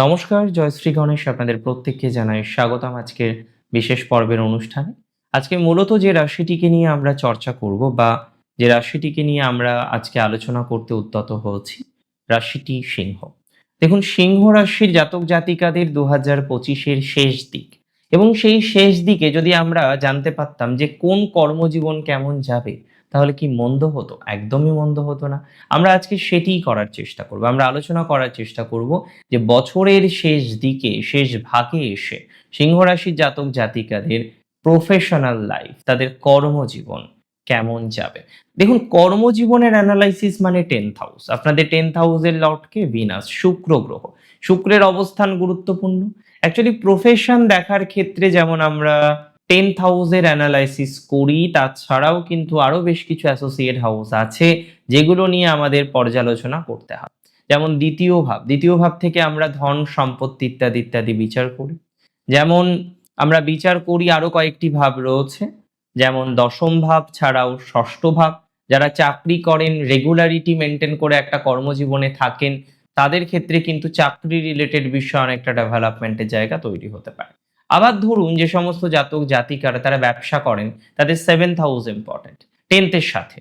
নমস্কার জয়শ্রী গণেশ আপনাদের প্রত্যেককে জানাই স্বাগতম আজকের বিশেষ পর্বের অনুষ্ঠানে। আজকে মূলত যে রাশিটিকে নিয়ে আমরা চর্চা করব বা যে রাশিটিকে নিয়ে আমরা আজকে আলোচনা করতে উদ্যত হয়েছি, রাশিটি সিংহ। দেখুন, সিংহ রাশির জাতক জাতিকাদের দু হাজার পঁচিশের শেষ দিক এবং সেই শেষ দিকে যদি আমরা জানতে পারতাম যে কোন কর্মজীবন কেমন যাবে তাহলে কি মন্দ হতো? একদমই মন্দ হতো না। আমরা আজকে সেটিই করার চেষ্টা করব। আমরা আলোচনা করার চেষ্টা করব যে বছরের শেষ দিকে, শেষ ভাগে এসে সিংহ রাশির জাতক জাতিকাদের প্রফেশনাল লাইফ তাদের কর্মজীবন কেমন যাবে? দেখুন, কর্মজীবনের অ্যানালাইসিস মানে টেন্থ হাউস আপনাদের টেন্থ হাউসের লটকে ভিনাস শুক্র গ্রহ। শুক্রের অবস্থান গুরুত্বপূর্ণ। অ্যাকচুয়ালি প্রফেশন দেখার ক্ষেত্রে যেমন আমরা টেন্থ হাউসের অ্যানালাইসিস করি, তাছাড়াও কিন্তু আরও বেশ কিছু অ্যাসোসিয়েট হাউস আছে, যেগুলো নিয়ে আমাদের পর্যালোচনা করতে হয়। যেমন দ্বিতীয় ভাব দ্বিতীয় ভাব থেকে আমরা ধন, সম্পত্তি ইত্যাদি ইত্যাদি বিচার করি। যেমন আমরা বিচার করি, আরও কয়েকটি ভাব রয়েছে, যেমন দশম ভাব ছাড়াও ষষ্ঠ ভাব। যারা চাকরি করেন রেগুলারিটি মেনটেন করে একটা কর্মজীবনে থাকেন, তাদের ক্ষেত্রে কিন্তু চাকরি রিলেটেড বিষয়ে অনেকটা ডেভেলপমেন্টের জায়গা তৈরি হতে পারে। আবার ধরুন যে সমস্ত জাতক জাতিকারা তারা ব্যবসা করেন, তাদের সেভেন্থ হাউস ইম্পর্টেন্ট টেন্থের সাথে।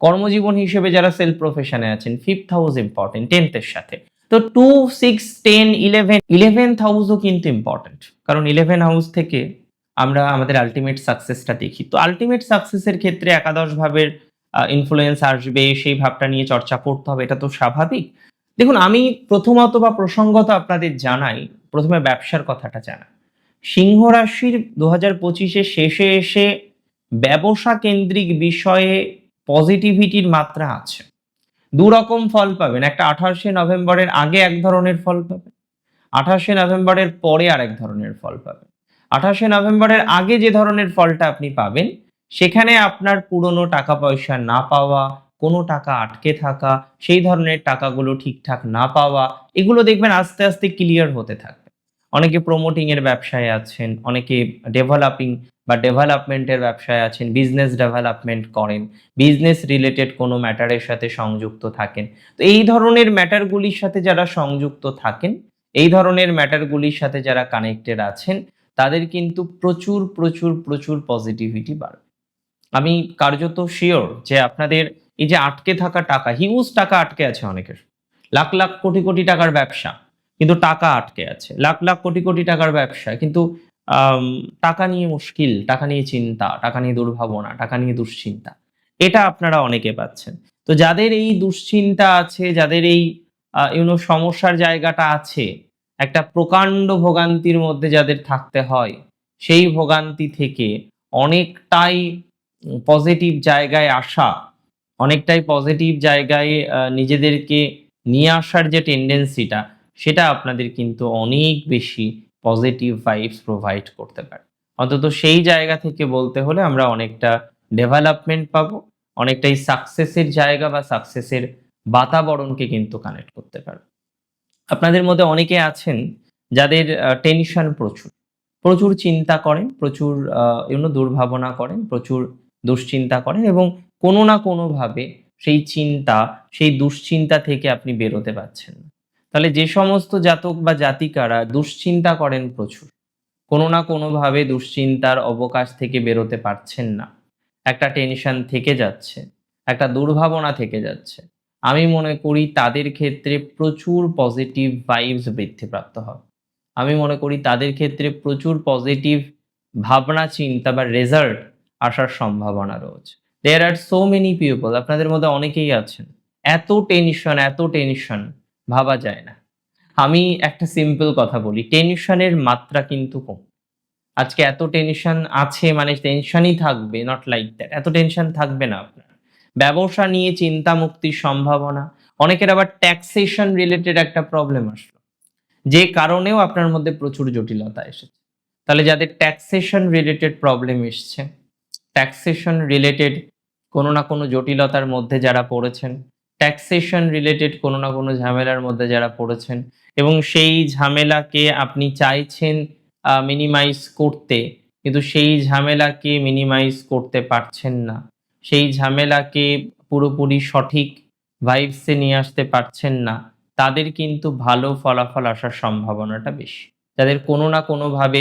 কর্মজীবন হিসেবে যারা সেলফ প্রফেশনে আছেন ফিফথ হাউস ইম্পর্টেন্ট টেন্থের সাথে। তো two six ten eleven eleventh হাউসও কিন্তু ইম্পর্টেন্ট কারণ ইলেভেন হাউস থেকে আমরা আমাদের আলটিমেট সাকসেসটা দেখি। তো আলটিমেট সাকসেসের ক্ষেত্রে একাদশ ভাবের ইনফ্লুয়েন্স আসবে, সেই ভাবটা নিয়ে চর্চা করতে হবে, এটা তো স্বাভাবিক। দেখুন, আমি প্রথমত বা প্রসঙ্গত আপনাদের জানাই, প্রথমে ব্যবসার কথাটা জানাই। সিংহ রাশির দু হাজার পঁচিশের শেষে এসে ব্যবসা কেন্দ্রিক বিষয়ে পজিটিভিটির মাত্রা আছে। দু রকম ফল পাবেন। একটা আঠাশে নভেম্বরের আগে এক ধরনের ফল পাবেন। আঠাশে নভেম্বরের পরে আরেক ধরনের ফল পাবেন। আঠাশে নভেম্বরের আগে যে ধরনের ফলটা আপনি পাবেন, সেখানে আপনার পুরনো টাকা পয়সা না পাওয়া, কোনো টাকা আটকে থাকা, সেই ধরনের টাকাগুলো ঠিকঠাক না পাওয়া, এগুলো দেখবেন আস্তে আস্তে ক্লিয়ার হতে থাকবে অনেকে প্রমোটিং এর ব্যবসায় আছেন, অনেকে ডেভেলপিং বা ডেভেলপমেন্টের ব্যবসায় আছেন বিজনেস ডেভেলপমেন্ট করেন বিজনেস রিলেটেড কোনো ম্যাটারের সাথে সংযুক্ত থাকেন। তো এই ধরনের ম্যাটারগুলির সাথে যারা সংযুক্ত থাকেন, এই ধরনের ম্যাটারগুলির সাথে যারা কানেক্টেড আছেন, তাদের কিন্তু প্রচুর প্রচুর প্রচুর পজিটিভিটি বাড়বে আমি কার্যত শিওর যে আপনাদের এই যে আটকে থাকা টাকা হিউজ টাকা আটকে আছে অনেকের। লাখ লাখ, কোটি কোটি টাকার ব্যবসা। কিন্তু টাকা আটকে আছে। লাখ লাখ কোটি কোটি টাকার ব্যবসা, কিন্তু টাকা নিয়ে মুশকিল, টাকা নিয়ে চিন্তা, টাকা নিয়ে দুর্ভাবনা, টাকা নিয়ে দুশ্চিন্তা, এটা আপনারা অনেকে পাচ্ছেন। তো যাদের এই দুশ্চিন্তা আছে, যাদের এই ইউনো সমস্যার জায়গাটা আছে, একটা প্রকাণ্ড ভোগান্তির মধ্যে যাদের থাকতে হয়, সেই ভোগান্তি থেকে অনেকটাই পজিটিভ জায়গায় আসা, অনেকটাই পজিটিভ জায়গায় নিজেদেরকে নিয়ে আসার যে টেন্ডেন্সিটা সেটা আপনাদের কিন্তু অনেক বেশি পজিটিভ ভাইবস প্রোভাইড করতে পারে। অন্তত সেই জায়গা থেকে বলতে হলে আমরা অনেকটা ডেভেলপমেন্ট পাবো, অনেকটাই সাকসেসের জায়গা বা সাকসেসের বাতাবরণকে কিন্তু কানেক্ট করতে পারব। আপনাদের মধ্যে অনেকে আছেন যাদের টেনশন প্রচুর। প্রচুর চিন্তা করেন, প্রচুর ইউনো দুর্ভাবনা করেন, প্রচুর দুশ্চিন্তা করেন এবং কোনো না কোনোভাবে সেই চিন্তা, সেই দুশ্চিন্তা থেকে আপনি বেরোতে পারছেন না। তাহলে যে সমস্ত জাতক বা জাতিকারা দুশ্চিন্তা করেন প্রচুর। কোনো না কোনোভাবে দুশ্চিন্তার অবকাশ থেকে বেরোতে পারছেন না। একটা টেনশন থেকে যাচ্ছে, একটা দুর্ভাবনা থেকে যাচ্ছে। আমি মনে করি তাদের ক্ষেত্রে প্রচুর পজিটিভ ভাইবস বৃদ্ধিপ্রাপ্ত হবে। আমি মনে করি তাদের ক্ষেত্রে প্রচুর পজিটিভ ভাবনা, চিন্তা বা রেজাল্ট আসার সম্ভাবনা রয়েছে। There are so many people আপনাদের মধ্যে অনেকেই আছেন। এত টেনশন এত টেনশন ভাবা যায় না। আমি একটা সিম্পল কথা বলি টেনশনের মাত্রা কিন্তু কম। আজকে এত টেনশন আছে মানে টেনশনই থাকবে নট লাইক দ্যাট এত টেনশন থাকবে না আপনার। ব্যবসা নিয়ে চিন্তা মুক্তির সম্ভাবনা, অনেকের আবার ট্যাক্সেশন রিলেটেড একটা প্রবলেম আসলো। যে কারণেও আপনার মধ্যে প্রচুর জটিলতা এসেছে। তাহলে যাদের ট্যাক্সেশন রিলেটেড প্রবলেম এসছে ট্যাক্সেশন রিলেটেড কোনো না কোনো জটিলতার মধ্যে যারা পড়েছেন ট্যাক্সেশন রিলেটেড কোনো না কোনো ঝামেলার মধ্যে যারা পড়েছেন এবং সেই ঝামেলাকে আপনি চাইছেন মিনিমাইজ করতে, কিন্তু সেই ঝামেলাকে মিনিমাইজ করতে পারছেন না। সেই ঝামেলাকে পুরোপুরি সঠিক ভাইবসে নিয়ে আসতে পারছেন না। তাদের কিন্তু ভালো ফলাফল আসার সম্ভাবনাটা বেশি। যাদের কোনো না কোনোভাবে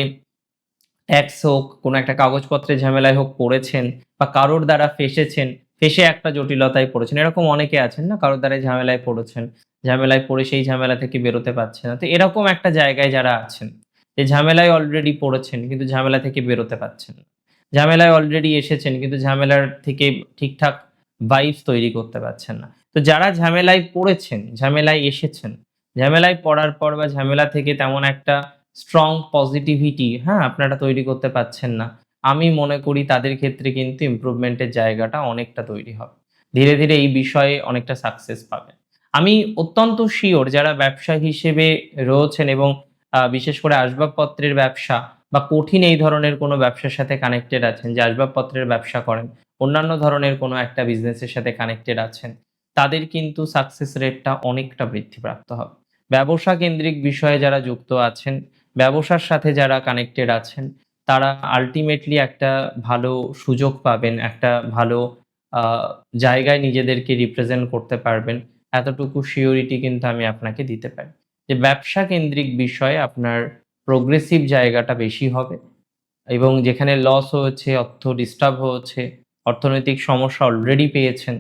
ট্যাক্স হোক, কোনো একটা কাগজপত্রের ঝামেলায় হোক পড়েছেন বা কারোর দ্বারা ফেসেছেন ফেসে একটা জটিলতায় পড়েছেন। এরকম অনেকে আছেন না কারোর দ্বারা ঝামেলায় পড়েছেন, ঝামেলায় পড়ে সেই ঝামেলা থেকে বেরোতে পারছে না। তো এরকম একটা জায়গায় যারা আছেন, যে ঝামেলায় অলরেডি পড়েছেন কিন্তু ঝামেলা থেকে বেরোতে পারছেন ঝামেলায় অলরেডি এসেছেন কিন্তু ঝামেলার থেকে ঠিকঠাক ভাইবস তৈরি করতে পারছেন না। তো যারা ঝামেলায় পড়েছেন, ঝামেলায় এসেছেন, ঝামেলায় পড়ার পর বা ঝামেলা থেকে তেমন একটা স্ট্রং পজিটিভিটি হ্যাঁ আপনারা তৈরি করতে পারছেন না। আমি মনে করি তাদের ক্ষেত্রে কিন্তু ইমপ্রুভমেন্টের জায়গাটা অনেকটা তৈরি হবে। ধীরে ধীরে এই বিষয়ে অনেকটা সাকসেস পাবে। আমি অত্যন্ত শিওর যারা ব্যবসা হিসেবে রয়েছেন এবং বিশেষ করে আসবাবপত্রের ব্যবসা বা কঠিন এই ধরনের কোনো ব্যবসার সাথে কানেক্টেড আছেন, যে আসবাবপত্রের ব্যবসা করেন, অন্যান্য ধরনের কোনো একটা বিজনেসের সাথে কানেক্টেড আছেন, তাদের কিন্তু সাকসেস রেটটা অনেকটা বৃদ্ধিপ্রাপ্ত হবে। ব্যবসা কেন্দ্রিক বিষয়ে যারা যুক্ত আছেন, ব্যবসার সাথে যারা কানেক্টেড আছেন তারা আলটিমেটলি একটা ভালো সুযোগ পাবেন, একটা ভালো জায়গায় নিজেদেরকে রিপ্রেজেন্ট করতে পারবেন। এতটুকু সিওরিটি কিন্তু আমি আপনাকে দিতে পারি। যে ব্যবসা কেন্দ্রিক বিষয়ে আপনার প্রোগ্রেসিভ জায়গাটা বেশি হবে এবং যেখানে লস হয়েছে, অর্থ ডিস্টার্ব হয়েছে অর্থনৈতিক সমস্যা অলরেডি পেয়েছেন,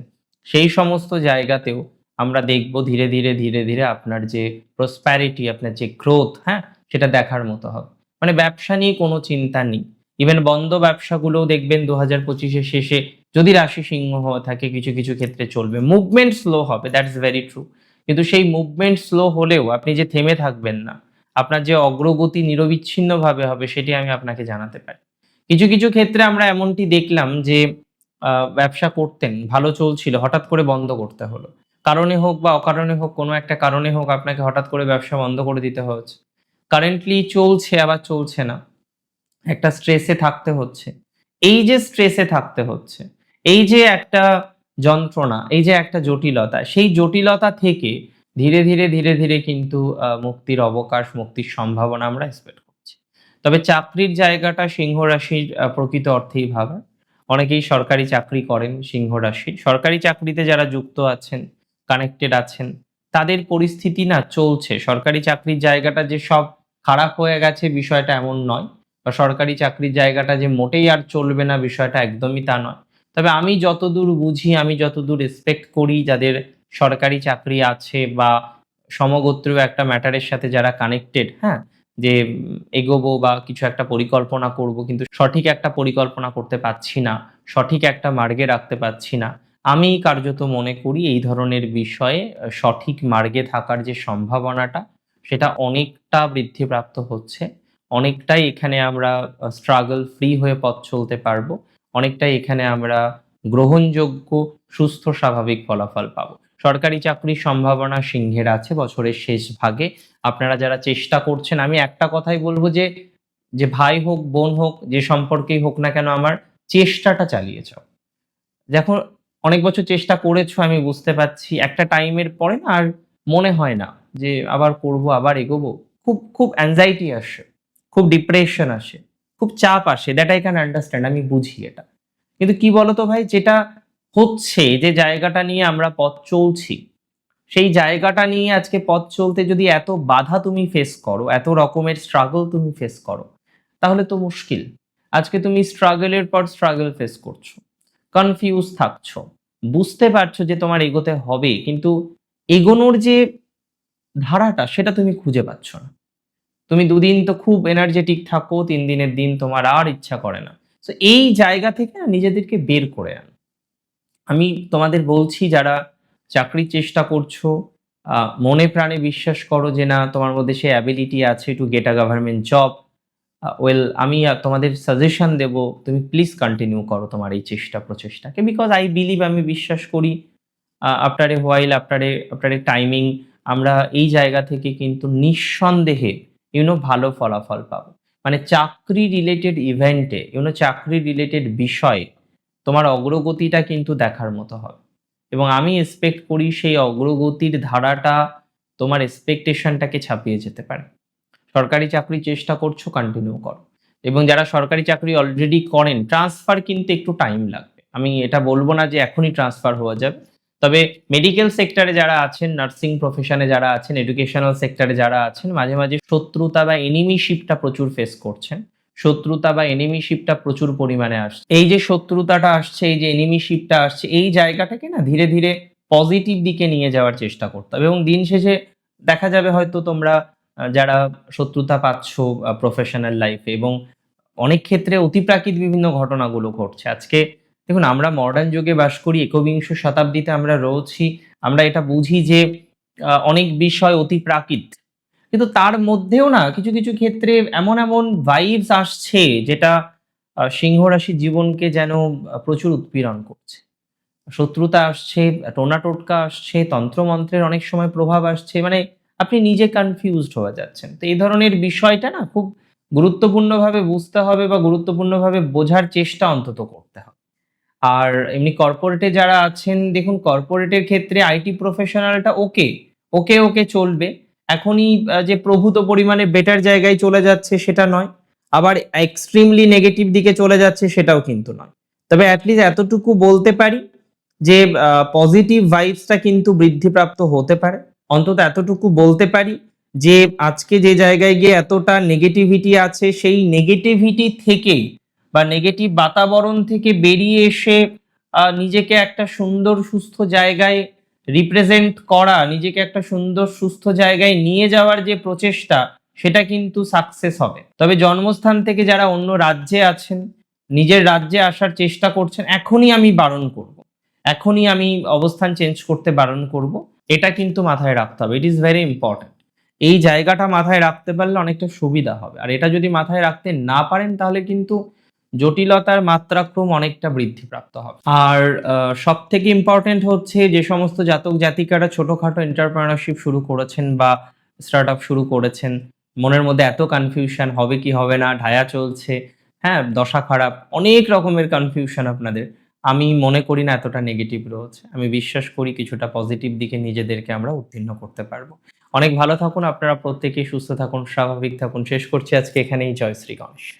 সেই সমস্ত জায়গাতেও আমরা দেখব ধীরে ধীরে ধীরে ধীরে আপনার যে প্রসপ্যারিটি আপনার যে গ্রোথ হ্যাঁ সেটা দেখার মতো হবে। মানে ব্যবসা নিয়ে কোনো চিন্তা নেই। ইভেন বন্ধ ব্যবসাগুলোও দেখবেন দু হাজার পঁচিশের শেষে যদি রাশি সিংহ হয়ে থাকে, কিছু কিছু ক্ষেত্রে চলবে। মুভমেন্ট স্লো হবে দ্যাটস ভেরি ট্রু কিন্তু সেই মুভমেন্ট স্লো হলেও আপনি যে থেমে থাকবেন না, আপনার যে অগ্রগতি নিরবিচ্ছিন্নভাবে হবে, সেটি আমি আপনাকে জানাতে পারি। কিছু কিছু ক্ষেত্রে আমরা এমনটি দেখলাম যে ব্যবসা করতেন, ভালো চলছিল, হঠাৎ করে বন্ধ করতে হলো। কারণে হোক বা অকারণে হোক, কোনো একটা কারণে হোক আপনাকে হঠাৎ করে ব্যবসা বন্ধ করে দিতে হচ্ছে কারেন্টলি চলছে, আবার চলছে না। একটা স্ট্রেসে থাকতে হচ্ছে। এই যে স্ট্রেসে থাকতে হচ্ছে, এই যে একটা যন্ত্রণা, এই যে একটা জটিলতা, সেই জটিলতা থেকে ধীরে ধীরে ধীরে ধীরে কিন্তু মুক্তির অবকাশ, মুক্তির সম্ভাবনা আমরা এক্সপেক্ট করছি। তবে চাকরির জায়গাটা সিংহ রাশির প্রকৃত অর্থেই ভাবা অনেকেই সরকারি চাকরি করেন সিংহ রাশির। সরকারি চাকরিতে যারা যুক্ত আছেন কানেক্টেড আছেন, তাদের পরিস্থিতি না চলছে। সরকারি চাকরির জায়গাটা যে সব খারাপ হয়ে গেছে বিষয়টা এমন নয়। বা সরকারি চাকরির জায়গাটা যে মোটেই আর চলবে না বিষয়টা একদমই তা নয়। তবে আমি যতদূর বুঝি, আমি যতদূর রেসপেক্ট করি যাদের সরকারি চাকরি আছে বা সমগোত্রীয় একটা ম্যাটারের সাথে যারা কানেক্টেড হ্যাঁ? যে এগোবো বা কিছু একটা পরিকল্পনা করব, কিন্তু সঠিক একটা পরিকল্পনা করতে পারছি না, সঠিক একটা মার্গে রাখতে পারছি না। আমি কার্যত মনে করি এই ধরনের বিষয়ে সঠিক মার্গে থাকার যে সম্ভাবনাটা সেটা অনেকটা বৃদ্ধিপ্রাপ্ত হচ্ছে। অনেকটাই এখানে আমরা স্ট্রাগল ফ্রি হয়ে পথ চলতে পারব। অনেকটাই এখানে আমরা গ্রহণযোগ্য, সুস্থ, স্বাভাবিক ফলাফল পাবো। সরকারি চাকরির সম্ভাবনা সিংহের আছে বছরের শেষ ভাগে। আপনারা যারা চেষ্টা করছেন, আমি একটা কথাই বলব যে যে ভাই হোক, বোন হোক, যে সম্পর্কেই হোক না কেন আমার চেষ্টাটা চালিয়ে যাও। দেখো, অনেক বছর চেষ্টা করেছ, আমি বুঝতে পারছি। একটা টাইমের পরে না আর মনে হয় না যে আবার করব, আবার এগোবো। খুব খুব অ্যাংজাইটি আসে, খুব ডিপ্রেশন আসে, খুব চাপ আসে দ্যাট আই ক্যান আন্ডারস্ট্যান্ড আমি বুঝি এটা। কিন্তু কি বলতো ভাই, যেটা হচ্ছে যে জায়গাটা নিয়ে আমরা পথ চলছি, সেই জায়গাটা নিয়ে আজকে পথ চলতে যদি এত বাধা তুমি ফেস করো, এত রকমের স্ট্রাগল তুমি ফেস করো, তাহলে তো মুশকিল। আজকে তুমি স্ট্রাগলের পর স্ট্রাগল ফেস করছ কনফিউজ থাকছো, বুঝতে পারছ যে তোমার এগোতে হবে, কিন্তু এগোনোর যে ধারাটা, সেটা তুমি খুঁজে পাচ্ছ না। তুমি দুদিন তো খুব এনার্জেটিক থাকো, তিন দিনের দিন তোমার আর ইচ্ছা করে না। তো এই জায়গা থেকে নিজেদেরকে বের করে আন। আমি তোমাদের বলছি, যারা চাকরির চেষ্টা করছ মনে প্রাণে বিশ্বাস করো যে না, তোমার মধ্যে সে অ্যাবিলিটি আছে to get a government job well আমি তোমাদের সাজেশন দেব, তুমি প্লিজ কন্টিনিউ করো তোমার এই চেষ্টা প্রচেষ্টাকে বিকজ আই বিলিভ আমি বিশ্বাস করি after a while after a after timing আমরা এই জায়গা থেকে কিন্তু নিঃসন্দেহে ইউনো ভালো ফলাফল পাবো। মানে চাকরি রিলেটেড ইভেন্টে ইউনো চাকরি রিলেটেড বিষয়ে, তোমার অগ্রগতিটা কিন্তু দেখার মতো হবে। এবং আমি এক্সপেক্ট করি সেই অগ্রগতির ধারাটা, তোমার এক্সপেকটেশনটাকে ছাপিয়ে যেতে পারে। সরকারি চাকরি চেষ্টা করছ কন্টিনিউ করো। এবং যারা সরকারি চাকরি অলরেডি করেন ট্রান্সফার কিন্তু একটু টাইম লাগবে। আমি এটা বলব না যে এখনই ট্রান্সফার হওয়া যাবে। তবে মেডিকেল সেক্টরে যারা আছেন নার্সিং প্রফেশনে যারা আছেন এডুকেশনাল সেক্টরে যারা আছেন, মাঝে মাঝে শত্রুতা বা এনিমিশিপটা প্রচুর ফেস করছেন। শত্রুতা বা এনিমিশিপটা প্রচুর পরিমাণে আসছে। এই যে শত্রুতাটা আসছে, এই যে এনিমিশিপটা আসছে, এই জায়গাটাকে না ধীরে ধীরে পজিটিভ দিকে নিয়ে যাওয়ার চেষ্টা করতে হবে। এবং দিন শেষে দেখা যাবে হয়তো তোমরা যারা শত্রুতা পাচ্ছ প্রফেশনাল লাইফে এবং অনেক ক্ষেত্রে অতিপ্রাকৃত বিভিন্ন ঘটনাগুলো ঘটছে। আজকে দেখুন আমরা মডার্ন যুগে বাস করি একবিংশ শতাব্দীতে আমরা রয়েছি আমরা এটা বুঝি যে অনেক বিষয় অতি প্রাকৃত। কিন্তু তার মধ্যেও না কিছু কিছু ক্ষেত্রে এমন এমন ভাইবস আসছে যেটা আহ, সিংহ রাশির জীবনকে যেন প্রচুর উৎপীড়ন করছে। শত্রুতা আসছে টোনা টোটকা আসছে তন্ত্রমন্ত্রের অনেক সময় প্রভাব আসছে মানে আপনি নিজে কনফিউজড হয়ে যাচ্ছেন। তো এই ধরনের বিষয়টা না খুব গুরুত্বপূর্ণভাবে বুঝতে হবে বা গুরুত্বপূর্ণভাবে বোঝার চেষ্টা অন্তত করতে হবে। আর এমনি কর্পোরেটে যারা আছেন, দেখুন কর্পোরেটের ক্ষেত্রে আইটি প্রফেশনালটা ওকে ওকে ওকে চলবে। এখনই যে প্রভূত পরিমাণে বেটার জায়গায় চলে যাচ্ছে সেটা নয়, আবার এক্সট্রিমলি নেগেটিভ দিকে চলে যাচ্ছে সেটাও কিন্তু নয়। তবে অ্যাটলিস্ট এতটুকু বলতে পারি যে পজিটিভ ভাইবসটা কিন্তু বৃদ্ধিপ্রাপ্ত হতে পারে। অন্তত এতটুকু বলতে পারি যে, আজকে যে জায়গায় গিয়ে এতটা নেগেটিভিটি আছে, সেই নেগেটিভিটি থেকেই বা নেগেটিভ বাতাবরণ থেকে বেরিয়ে এসে নিজেকে একটা সুন্দর সুস্থ জায়গায় রিপ্রেজেন্ট করা, নিজেকে একটা সুন্দর সুস্থ জায়গায় নিয়ে যাওয়ার যে প্রচেষ্টা, সেটা কিন্তু সাকসেস হবে। তবে জন্মস্থান থেকে যারা অন্য রাজ্যে আছেন, নিজের রাজ্যে আসার চেষ্টা করছেন, এখনই আমি বারণ করব। এখনই আমি অবস্থান চেঞ্জ করতে বারণ করব। এটা কিন্তু মাথায় রাখতে হবে। ইট ইজ ভেরি ইম্পর্ট্যান্ট এই জায়গাটা মাথায় রাখতে পারলে অনেকটা সুবিধা হবে। আর এটা যদি মাথায় রাখতে না পারেন, তাহলে কিন্তু জটিলতার মাত্রাক্রম অনেকটা বৃদ্ধিপ্রাপ্ত হবে। আর সব থেকে ইম্পর্টেন্ট হচ্ছে যে সমস্ত জাতক জাতিকারা ছোটোখাটো এন্টারপ্রেনারশিপ শুরু করেছেন বা স্টার্ট শুরু করেছেন। মনের মধ্যে এত কনফিউশন হবে কি, হবে না, ঢায়া চলছে। হ্যাঁ দশা খারাপ, অনেক রকমের কনফিউশন আপনাদের। আমি মনে করি না এতটা নেগেটিভ রয়েছে। আমি বিশ্বাস করি কিছুটা পজিটিভ দিকে নিজেদেরকে আমরা উত্তীর্ণ করতে পারব। অনেক ভালো থাকুন, আপনারা প্রত্যেকেই সুস্থ থাকুন, স্বাভাবিক থাকুন। শেষ করছি আজকে এখানেই। জয় শ্রী গণেশ।